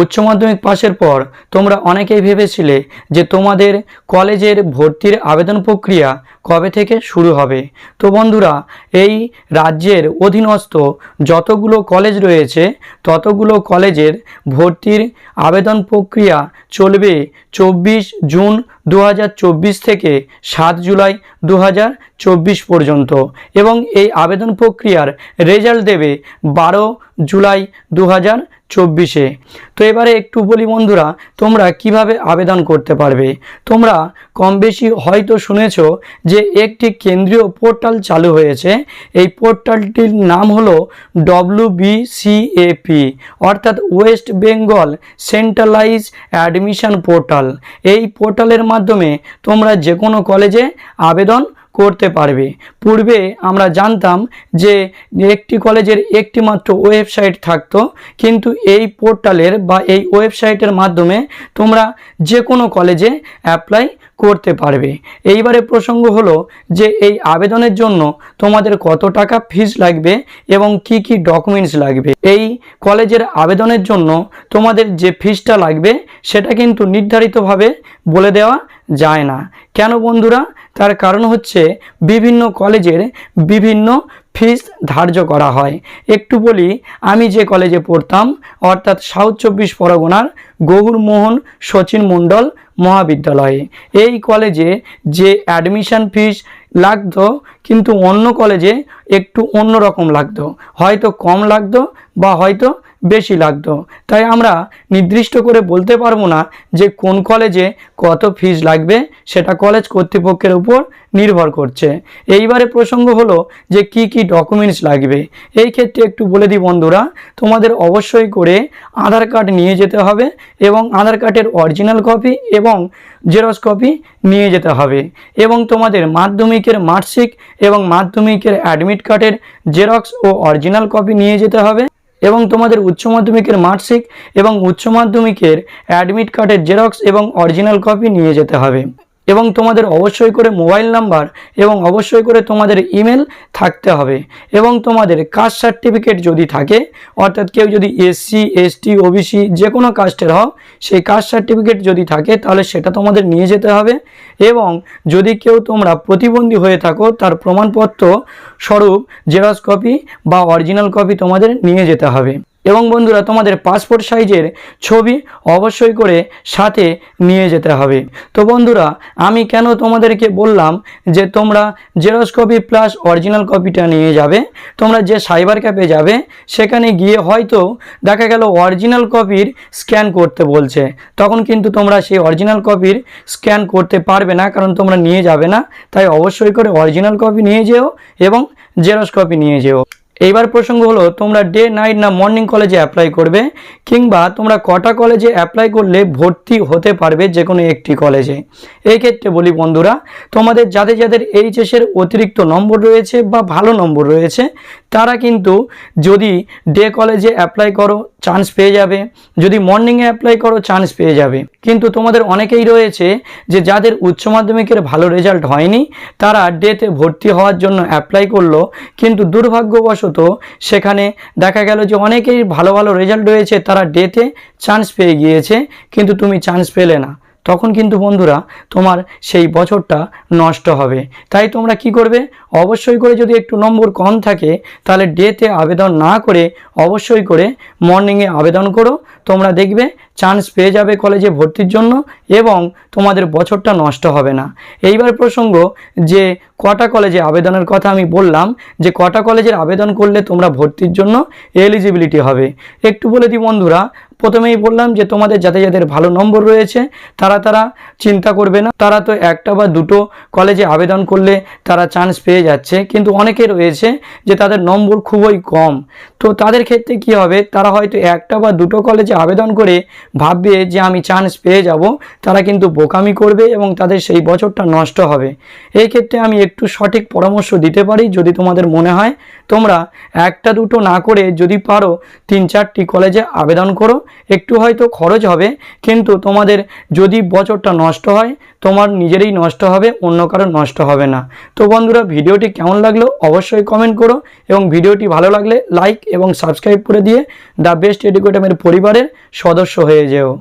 উচ্চ মাধ্যমিক পাশের পর তোমরা অনেকেই ভেবেছিলে যে তোমাদের কলেজের ভর্তির আবেদন প্রক্রিয়া কবে থেকে শুরু হবে। তো বন্ধুরা, এই রাজ্যের অধীনস্থ যতগুলো কলেজ রয়েছে, ততগুলো কলেজের ভর্তির আবেদন প্রক্রিয়া চলবে চব্বিশ জুন দু হাজার চব্বিশ থেকে সাত জুলাই দু হাজার চব্বিশ পর্যন্ত এবং এই আবেদন প্রক্রিয়ার রেজাল্ট দেবে বারো জুলাই দু চব্বিশে। তো এবারে একটু বলি বন্ধুরা, তোমরা কীভাবে আবেদন করতে পারবে? তোমরা কম বেশি হয়তো শুনেছ যে একটি কেন্দ্রীয় পোর্টাল চালু হয়েছে। এই পোর্টালটির নাম হলো ডব্লিউবিসিএপি অর্থাৎ West Bengal centralise admission portal. এই পোর্টালের মাধ্যমে তোমরা যে কোনো কলেজে আবেদন করতে পারবে। পূর্বে আমরা জানতাম যে একটি কলেজের একটি মাত্র ওয়েবসাইট থাকতো, কিন্তু এই পোর্টালের বা এই ওয়েবসাইটের মাধ্যমে তোমরা যে কোনো কলেজে অ্যাপ্লাই করতে পারবে। এইবারে প্রসঙ্গ হলো যে এই আবেদনের জন্য তোমাদের কত টাকা ফিজ লাগবে এবং কি কি ডকুমেন্টস লাগবে। এই কলেজের আবেদনের জন্য তোমাদের যে ফিজটা লাগবে, সেটা কিন্তু নির্ধারিতভাবে বলে দেওয়া যায় না। কেন বন্ধুরা? তার কারণ হচ্ছে বিভিন্ন কলেজের বিভিন্ন ফিস ধার্য করা হয়। একটু বলি, আমি যে কলেজে পড়তাম, অর্থাৎ সাউথ চব্বিশ পরগনার গৌরমোহন সচিন মণ্ডল মহাবিদ্যালয়ে। এই কলেজে যে অ্যাডমিশন ফিস লাগতো, কিন্তু অন্য কলেজে একটু অন্য রকম লাগতো। হয়তো কম লাগতো বা হয়তো বেশি লাগতো। তাই আমরা নির্দিষ্ট করে বলতে পারব না যে কোন কলেজে কত ফিস লাগবে, সেটা কলেজ কর্তৃপক্ষের উপর নির্ভর করছে। এইবারে প্রসঙ্গ হলো যে কি কি ডকুমেন্টস লাগবে। এই ক্ষেত্রে একটু বলে দিই বন্ধুরা, তোমাদের অবশ্যই করে আধার কার্ড নিয়ে যেতে হবে এবং আধার কার্ডের অরিজিনাল কপি এবং জেরক্স কপি নিয়ে যেতে হবে এবং তোমাদের মাধ্যমিকের মার্কশিট এবং মাধ্যমিকের অ্যাডমিট কার্ডের জেরক্স ও অরিজিনাল কপি নিয়ে যেতে হবে। এবং তোমাদের উচ্চ মাধ্যমিকের মার্কশিট এবং উচ্চ মাধ্যমিকের অ্যাডমিট কার্ডের জেরক্স এবং অরিজিনাল কপি নিয়ে যেতে হবে। এবং তোমাদের অবশ্যই করে মোবাইল নাম্বার এবং অবশ্যই করে তোমাদের ইমেল থাকতে হবে। এবং তোমাদের কাস্ট সার্টিফিকেট যদি থাকে, অর্থাৎ কেউ যদি এসসি, এসটি, ওবিসি যে কোনো কাস্টের হও, সেই কাস্ট সার্টিফিকেট যদি থাকে, তাহলে সেটা তোমাদের নিয়ে যেতে হবে। এবং যদি কেউ তোমরা প্রতিবন্ধী হয়ে থাকো, তার প্রমাণপত্র স্বরূপ জেরক্স কপি বা অরিজিনাল কপি তোমাদের নিয়ে যেতে হবে। এবং বন্ধুরা, তোমাদের পাসপোর্ট সাইজের ছবি অবশ্যই করে সাথে নিয়ে যেতে হবে। তো বন্ধুরা, আমি কেন তোমাদেরকে বললাম যে তোমরা জেরক্স কপি প্লাস অরিজিনাল কপিটা নিয়ে যাবে? তোমরা যে সাইবার ক্যাপে যাবে, সেখানে গিয়ে হয়তো দেখা গেল অরিজিনাল কপির স্ক্যান করতে বলছে। তখন কিন্তু তোমরা সেই অরিজিনাল কপির স্ক্যান করতে পারবে না, কারণ তোমরা নিয়ে যাবে না। তাই অবশ্যই করে অরিজিনাল কপি নিয়ে যেও এবং জেরক্স কপি নিয়ে যেও। এইবার প্রসঙ্গ হলো, তোমরা ডে নাইট না মর্নিং কলেজে অ্যাপ্লাই করবে, কিংবা তোমরা কটা কলেজে অ্যাপ্লাই করলে ভর্তি হতে পারবে যে কোনো একটি কলেজে এই ক্ষেত্রে বলি বন্ধুরা, তোমাদের যাদের যাদের এইচএসের অতিরিক্ত নম্বর রয়েছে বা ভালো নম্বর রয়েছে তারা কিন্তু যদি ডে কলেজে অ্যাপ্লাই করো চান্স পেয়ে যাবে। যদি মর্নিংয়ে অ্যাপ্লাই করো চান্স পেয়ে যাবে। কিন্তু তোমাদের অনেকেই রয়েছে যে যাদের উচ্চ মাধ্যমিকের ভালো রেজাল্ট হয়নি, তারা ডেতে ভর্তি হওয়ার জন্য অ্যাপ্লাই করল। কিন্তু দুর্ভাগ্যবশত সেখানে দেখা গেল যে অনেকেই ভালো ভালো রেজাল্ট রয়েছে, তারা ডেতে চান্স পেয়ে গিয়েছে। কিন্তু তুমি চান্স পেলে না। তখন কিন্তু বন্ধুরা তোমার সেই বছরটা নষ্ট হবে। তাই তোমরা কি করবে? অবশ্যই করে যদি একটু নম্বর কম থাকে, তাহলে ডেতে আবেদন না করে অবশ্যই করে মর্নিংয়ে আবেদন করো। তোমরা দেখবে চান্স পেয়ে যাবে কলেজে ভর্তির জন্য এবং তোমাদের বছরটা নষ্ট হবে না। এইবার প্রসঙ্গ যে কটা কলেজে আবেদনের কথা আমি বললাম, যে কটা কলেজের আবেদন করলে তোমরা ভর্তির জন্য এলিজিবিলিটি হবে। একটু বলে দিই বন্ধুরা প্রথমেই বললাম যে তোমাদের যাদের যাদের ভালো নম্বর রয়েছে, তারা তারা চিন্তা করবে না। তারা তো একটা বা দুটো কলেজে আবেদন করলে তারা চান্স পেয়ে যাচ্ছে। কিন্তু অনেকে রয়েছে যে তাদের নম্বর খুবই কম। তো তাদের ক্ষেত্রে কি হবে? তারা হয়তো একটা বা দুটো কলেজে আবেদন করে ভাববে যে আমি চান্স পেয়ে যাব। তারা কিন্তু বোকামি করবে এবং তাদের সেই বছরটা নষ্ট হবে। এই ক্ষেত্রে আমি একটু সঠিক পরামর্শ দিতে পারি যদি তোমাদের মনে হয়। তোমরা একটা দুটো না করে যদি পারো তিন চারটি কলেজে আবেদন করো। একটু হয়তো খরচ হবে, কিন্তু তোমাদের যদি বছরটা নষ্ট হয়, তোমার নিজেরই নষ্ট হবে, অন্য কারও নষ্ট হবে না। তো বন্ধুরা, ভিডিওটি কেমন লাগল অবশ্যই কমেন্ট করো এবং ভিডিওটি ভালো লাগলে লাইক এবং সাবস্ক্রাইব করে দিয়ে দ্য বেস্ট এডুকেটামের পরিবারের সদস্য হয়ে যেও।